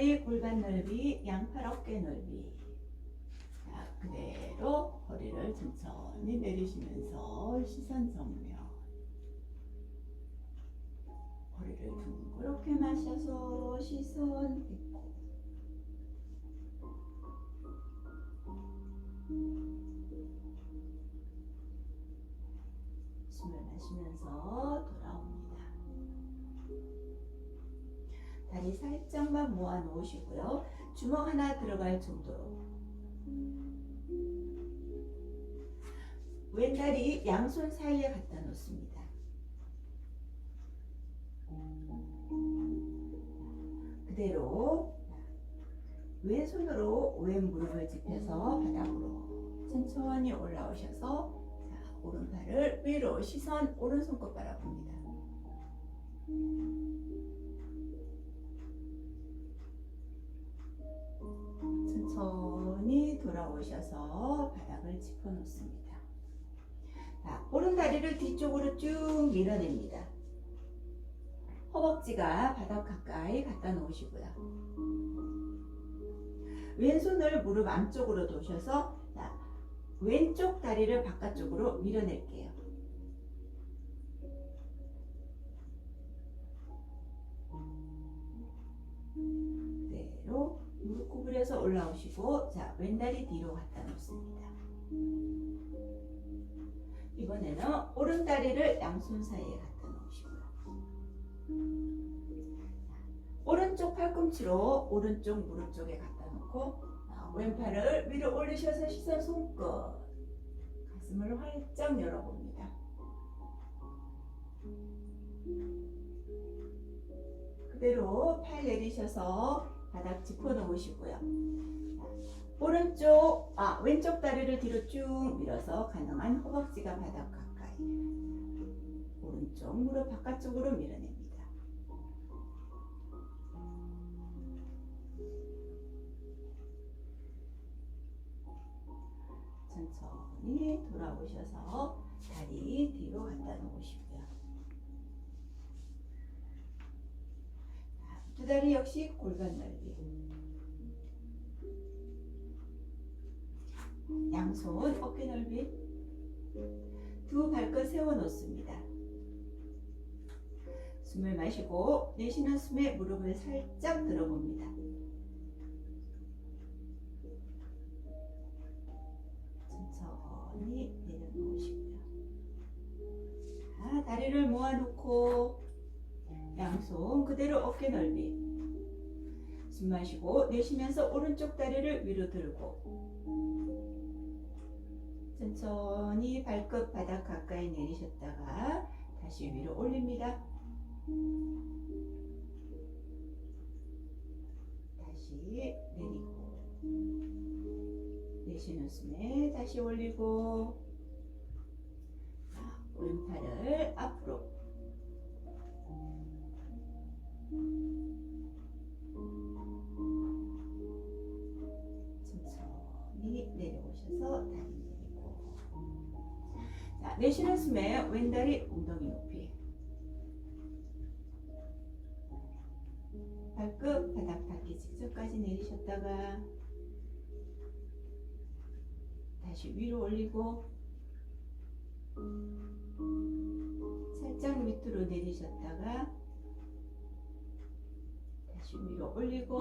두 다리 골반 넓이, 양팔 어깨 넓이. 자, 그대로 허리를 천천히 내리시면서 시선 정면. 허리를 둥그렇게 마셔서 시선 뱉고. 숨을 마시면서 다리 살짝만 모아 놓으시고요. 주먹 하나 들어갈 정도로. 왼다리 양손 사이에 갖다 놓습니다. 그대로 왼손으로 왼 무릎을 짚혀서 바닥으로 천천히 올라오셔서 자, 오른팔을 위로 시선 오른손 끝 바라봅니다. 돌아오셔서 바닥을 짚어 놓습니다. 자, 오른 다리를 뒤쪽으로 쭉 밀어냅니다. 허벅지가 바닥 가까이 갖다 놓으시고요. 왼손을 무릎 안쪽으로 놓으셔서 자, 왼쪽 다리를 바깥쪽으로 밀어낼게요. 무릎 구부려서 올라오시고 자 왼다리 뒤로 갖다 놓습니다. 이번에는 오른 다리를 양손 사이에 갖다 놓으시고요. 오른쪽 팔꿈치로 오른쪽 무릎 쪽에 갖다 놓고 아, 왼팔을 위로 올리셔서 시선 손끝 가슴을 활짝 열어봅니다. 그대로 팔 내리셔서 바닥 짚어 놓으시고요. 오른쪽, 아, 왼쪽 다리를 뒤로 쭉 밀어서 가능한 허벅지가 바닥 가까이. 오른쪽 무릎 바깥쪽으로 밀어냅니다. 천천히 돌아오셔서 다리 뒤로 갖다 놓으시고요. 자, 두 다리 역시 골반 넓이. 양손 어깨 넓이. 두 발끝 세워 놓습니다. 숨을 마시고 내쉬는 숨에 무릎을 살짝 들어봅니다. 천천히 내려놓으시고요. 자, 다리를 모아놓고 양손 그대로 어깨 넓이. 숨 마시고 내쉬면서 오른쪽 다리를 위로 들고 천천히 발끝 바닥 가까이 내리셨다가 다시 위로 올립니다. 다시 내리고 내쉬는 숨에 다시 올리고 자, 왼팔을 앞으로 천천히 내려오셔서 다리 내리고. 자, 내쉬는 숨에 왼다리 엉덩이 높이. 발끝 바닥 닿기 직전까지 내리셨다가 다시 위로 올리고 살짝 밑으로 내리셨다가 다시 위로 올리고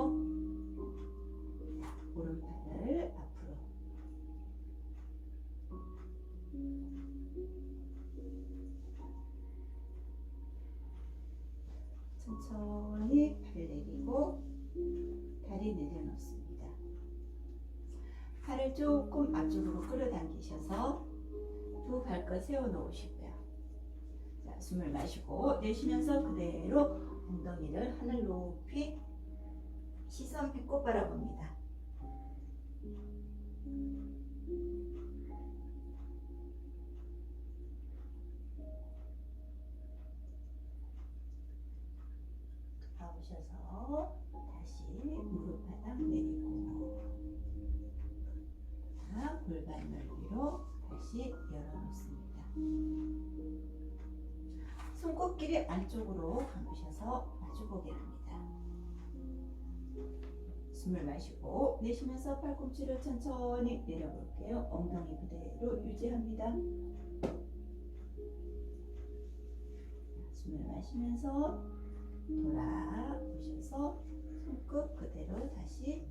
오른팔을 앞으로 천천히 팔 내리고 다리 내려놓습니다. 팔을 조금 앞쪽으로 끌어당기셔서 두 발끝 세워 놓으시고요. 자, 숨을 마시고 내쉬면서 그대로 엉덩이를 하늘 높이 시선 배꼽 바라봅니다. 나오셔서 다시 무릎 바닥 내리고 자, 골반 넓이로 다시 열어놓습니다. 손꼽끼리 안쪽으로 감으셔서 마주보게 합니다. 숨을 마시고 내쉬면서 팔꿈치를 천천히 내려볼게요. 엉덩이 그대로 유지합니다. 숨을 마시면서 돌아오셔서 손끝 그대로 다시